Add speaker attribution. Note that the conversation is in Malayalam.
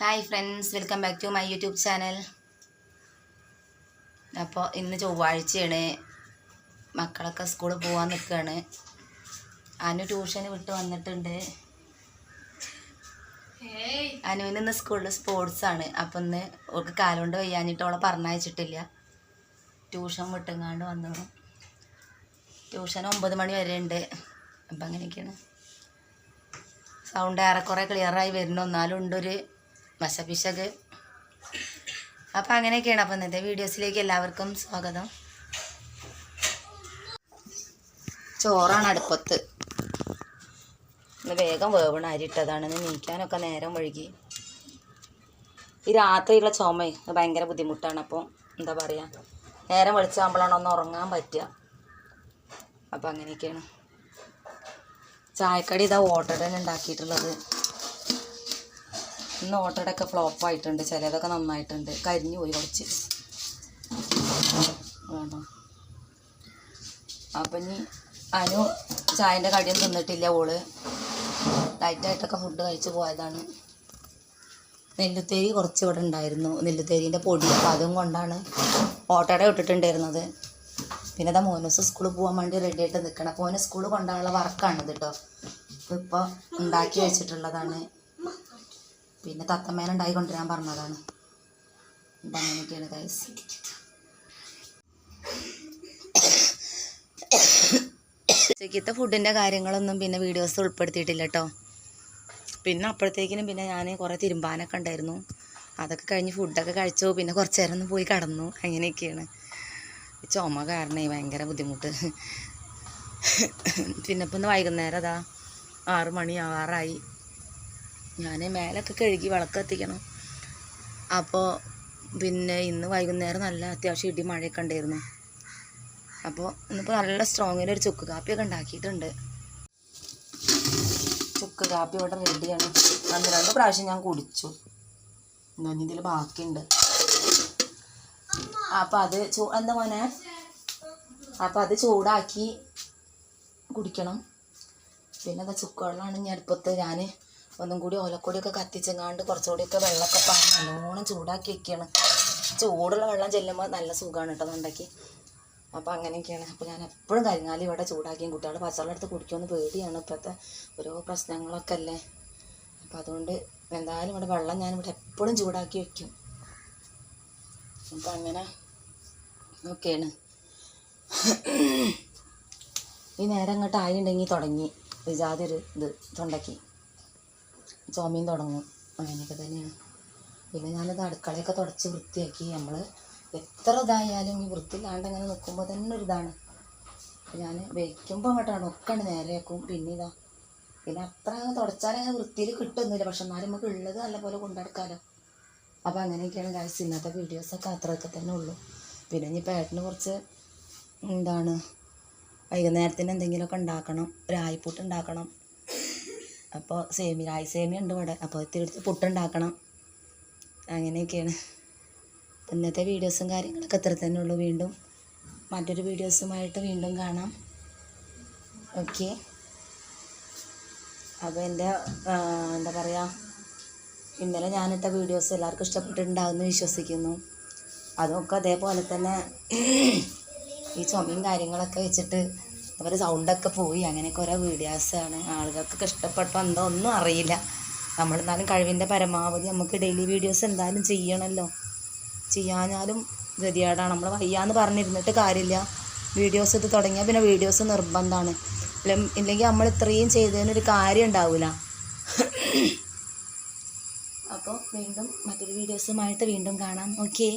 Speaker 1: Hi friends welcome back to my YouTube channel അപ്പോൾ ഇന്ന് ചൊവ്വാഴ്ചയാണ്. മക്കളൊക്കെ സ്കൂളിൽ പോകാൻ നിൽക്കുകയാണ് അനു ട്യൂഷന് വിട്ട് വന്നിട്ടുണ്ട്. അനുവിന് ഇന്ന് സ്കൂളിൽ സ്പോർട്സ് ആണ്. അപ്പം ഇന്ന് ഓൾക്ക് കാലുകൊണ്ട് വയ്യാഞ്ഞിട്ട് അവളെ പറഞ്ഞയച്ചിട്ടില്ല ട്യൂഷൻ വിട്ടുങ്ങാണ്ട് വന്നു ട്യൂഷൻ ഒമ്പത് മണി വരെ ഉണ്ട്. അപ്പം അങ്ങനെയൊക്കെയാണ്. സൗണ്ട് ഏറെക്കുറെ ക്ലിയറായി വരുന്നു എന്നാലും ഉണ്ടൊരു വശപിശക് അപ്പം അങ്ങനെയൊക്കെയാണ് അപ്പം ഇന്നത്തെ വീഡിയോസിലേക്ക് എല്ലാവർക്കും സ്വാഗതം. ചോറാണ് അടുപ്പത്ത്. ഇന്ന് വേഗം വേവണ അരിട്ടതാണ് ഇന്ന് നീക്കാനൊക്കെ നേരം വഴുകി ഈ രാത്രിയുള്ള ചുമ ഭയങ്കര ബുദ്ധിമുട്ടാണ്. അപ്പോൾ എന്താ പറയുക നേരം വെളിച്ചാകുമ്പോഴാണ് ഒന്ന് ഉറങ്ങാൻ പറ്റുക. അപ്പം അങ്ങനെയൊക്കെയാണ്. ചായക്കടി ഇതാ ഓട്ടടയാണ് ഉണ്ടാക്കിയിട്ടുള്ളത്. ഇന്ന് ഓട്ടടയൊക്കെ ഫ്ലോപ്പ് ആയിട്ടുണ്ട്. ചിലതൊക്കെ നന്നായിട്ടുണ്ട്. കരിഞ്ഞു പോയി കുറച്ച്. അപ്പം ഇനി അനു ചായന്റെ കടിയൊന്നും തിന്നിട്ടില്ല ഓൾ. ലൈറ്റായിട്ടൊക്കെ ഫുഡ് കഴിച്ച് പോയതാണ്. നെല്ലുത്തേരി കുറച്ച് ഇവിടെ ഉണ്ടായിരുന്നു. നെല്ലുത്തേരീന്റെ പൊടി. അപ്പോൾ അതും കൊണ്ടാണ് ഓട്ടോടെ ഇട്ടിട്ടുണ്ടായിരുന്നത്. പിന്നെ ഇതാ മോനൂസ് സ്കൂളിൽ പോകാൻ വേണ്ടി റെഡി ആയിട്ട് നിൽക്കണം അപ്പോൾ മോന് സ്കൂളിൽ കൊണ്ടാനുള്ള വർക്കാണ് കേട്ടോ ഇപ്പോൾ ഉണ്ടാക്കി വെച്ചിട്ടുള്ളതാണ്. പിന്നെ തത്തമ്മേനെ ഉണ്ടായി കൊണ്ടുവരാൻ പറഞ്ഞതാണ്. അങ്ങനെയൊക്കെയാണ് ഗൈസ് ഉച്ചക്കത്തെ ഫുഡിന്റെ കാര്യങ്ങളൊന്നും പിന്നെ വീഡിയോസ് ഉൾപ്പെടുത്തിയിട്ടില്ല കേട്ടോ പിന്നെ അപ്പോഴത്തേക്കിനും പിന്നെ ഞാൻ കുറേ തിരുമ്പാനൊക്കെ ഉണ്ടായിരുന്നു. അതൊക്കെ കഴിഞ്ഞ് ഫുഡൊക്കെ കഴിച്ചു. പിന്നെ കുറച്ച് നേരം ഒന്ന് പോയി കടന്നു. അങ്ങനെയൊക്കെയാണ്. ചുമ കാരണേ ഭയങ്കര ബുദ്ധിമുട്ട്. പിന്നെ ഇപ്പം വൈകുന്നേരം അതാ ആറ് മണി ആറായി. ഞാൻ മേലൊക്കെ കഴുകി വിളക്ക് കത്തിക്കണം അപ്പോൾ പിന്നെ ഇന്ന് വൈകുന്നേരം നല്ല അത്യാവശ്യം ഇടി മഴയൊക്കെ ഉണ്ടായിരുന്നു. അപ്പോൾ ഇന്നിപ്പോൾ നല്ല സ്ട്രോങ്ങിൽ ഒരു ചുക്ക് കാപ്പിയൊക്കെ ഉണ്ടാക്കിയിട്ടുണ്ട്. ചുക്ക് കാപ്പി ഇവിടെ റെഡിയാണ് അന്ന് രണ്ട് പ്രാവശ്യം ഞാൻ കുടിച്ചു. ഇനി ഇതിൽ ബാക്കിയുണ്ട്. അപ്പം അത് ചൂ എന്താ മോനെ? അപ്പം അത് ചൂടാക്കി കുടിക്കണം. പിന്നെ എന്താ ചുക്കുവെള്ളമാണ് ഞാൻ അടുപ്പത്ത് ഞാൻ ഒന്നും കൂടി ഓലക്കൊടിയൊക്കെ കത്തിച്ചെങ്ങാണ്ട് കുറച്ചുകൂടിയൊക്കെ വെള്ളമൊക്കെ പാടി നല്ലോണം ചൂടാക്കി വെക്കുകയാണ് ചൂടുള്ള വെള്ളം ചെല്ലുമ്പോൾ നല്ല സുഖമാണ് കേട്ടോ ഉണ്ടാക്കി അപ്പോൾ അങ്ങനെയൊക്കെയാണ്. അപ്പോൾ ഞാൻ എപ്പോഴും കരിങ്ങാലി ഇവിടെ ചൂടാക്കിയും കുട്ടികൾ പച്ചവെള്ളം എടുത്ത് കുടിക്കുമെന്ന് പേടിയാണ് ഇപ്പോഴത്തെ ഓരോ പ്രശ്നങ്ങളൊക്കെ അല്ലേ? അപ്പോൾ അതുകൊണ്ട് എന്തായാലും ഇവിടെ വെള്ളം ഞാനിവിടെ എപ്പോഴും ചൂടാക്കി വെക്കും. അപ്പം അങ്ങനെ ഒക്കെയാണ്. ഈ നേരം അങ്ങോട്ട് ആയിട്ടുണ്ടെങ്കിൽ തുടങ്ങി. വിജാതി ഒരു ഇത് തൊണ്ടയ്ക്ക്. ചുമയും തുടങ്ങും. അങ്ങനെയൊക്കെ തന്നെയാണ്. പിന്നെ ഞാനത് അടുക്കളയൊക്കെ തുടച്ച് വൃത്തിയാക്കി. നമ്മൾ എത്ര ഇതായാലും ഈ വൃത്തിയില്ലാണ്ട് അങ്ങനെ നിൽക്കുമ്പോൾ തന്നെ ഒരിതാണ് ഞാൻ വയ്ക്കുമ്പോൾ അങ്ങോട്ടാണ് ഒക്കെ നേരെയാക്കും പിന്നെ ഇതാ പിന്നെ അത്ര അങ്ങ് തുടച്ചാലങ്ങനെ വൃത്തിയിൽ കിട്ടുന്നില്ല. പക്ഷെ എന്നാലും നമുക്ക് ഉള്ളത് നല്ലപോലെ കൊണ്ടെടുക്കാമല്ലോ അപ്പോൾ അങ്ങനെയൊക്കെയാണ് കാഴ്ച ഇന്നത്തെ വീഡിയോസൊക്കെ അത്രയൊക്കെ തന്നെ ഉള്ളൂ. പിന്നെ ഇനിയിപ്പോൾ ഏട്ടന് കുറച്ച് എന്താണ് വൈകുന്നേരത്തിന് എന്തെങ്കിലുമൊക്കെ ഉണ്ടാക്കണം. രായിപ്പുട്ട് ഉണ്ടാക്കണം. അപ്പോൾ സേമി രായി സേമിയ ഉണ്ട് ഇവിടെ. അപ്പോൾ തിരിച്ച് പുട്ടുണ്ടാക്കണം. അങ്ങനെയൊക്കെയാണ്. ഇന്നത്തെ വീഡിയോസും കാര്യങ്ങളൊക്കെ ഇത്ര തന്നെ ഉള്ളൂ. വീണ്ടും മറ്റൊരു വീഡിയോസുമായിട്ട് വീണ്ടും കാണാം. ഓക്കെ. അപ്പോൾ എന്റെ എന്താ പറയുക ഇന്നലെ ഞാനിട്ട വീഡിയോസ് എല്ലാവർക്കും ഇഷ്ടപ്പെട്ടിട്ടുണ്ടാകുമെന്ന് വിശ്വസിക്കുന്നു. അതൊക്കെ അതേപോലെ തന്നെ ഈ ചുമയും കാര്യങ്ങളൊക്കെ വെച്ചിട്ട് അവർ സൗണ്ടൊക്കെ പോയി. അങ്ങനെയൊക്കെ ഓരോ വീഡിയോസാണ് ആളുകൾക്കൊക്കെ ഇഷ്ടപ്പെട്ടോ എന്തോ ഒന്നും അറിയില്ല. നമ്മളെന്നാലും കഴിവിന്റെ പരമാവധി നമുക്ക് ഡെയിലി വീഡിയോസ് എന്തായാലും ചെയ്യണമല്ലോ ചെയ്യാഞ്ഞാലും ഗതിയാടാണ് നമ്മൾ വയ്യാന്ന് പറഞ്ഞിരുന്നിട്ട് കാര്യമില്ല. വീഡിയോസ് ഇത് തുടങ്ങിയാൽ പിന്നെ വീഡിയോസ് നിർബന്ധമാണ് ഇല്ലെങ്കിൽ നമ്മൾ ഇത്രയും ചെയ്തതിനൊരു കാര്യം ഉണ്ടാവില്ല അപ്പോൾ വീണ്ടും മറ്റൊരു വീഡിയോസുമായിട്ട് വീണ്ടും കാണാം. ഓക്കെ